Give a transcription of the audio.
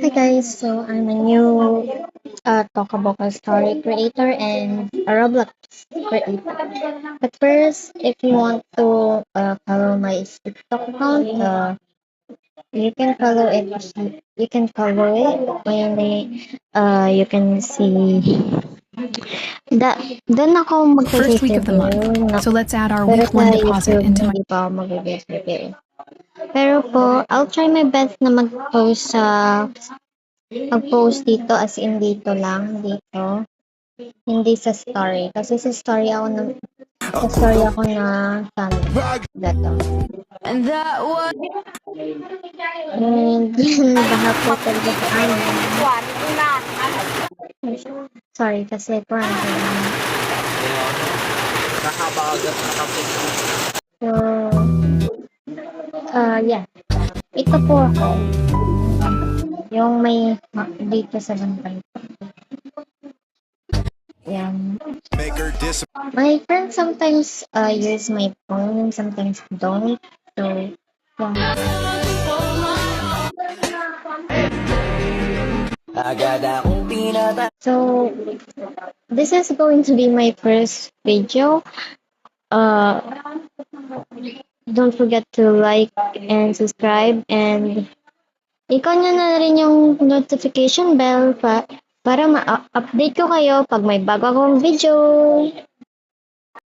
Hi guys, so I'm a new uh, Tokaboka story creator and a Roblox creator. But first, if you want to uh, follow my TikTok account, uh, you can follow it. You can follow it. Mainly, uh, you can see that doon ako First week of the month. So let's add our week one deposit into my hindi pa ako mag-review. Pero po, I'll try my best na mag-post sa mag-post dito as in dito lang, dito. Hindi sa story. Kasi sa story ako na sa story ako na channel. Dito. And that was And baka po talaga sa ano. Sorry, kasi prank lang. So, uh, yeah. Ito po ako. Yung may dito sa bantay. Yan. My friends sometimes uh, use my phone, sometimes don't. So, yeah. So, this is going to be my first video. Uh, don't forget to like and subscribe and ikaw nyo na rin yung notification bell pa para ma-update ko kayo pag may bago akong video.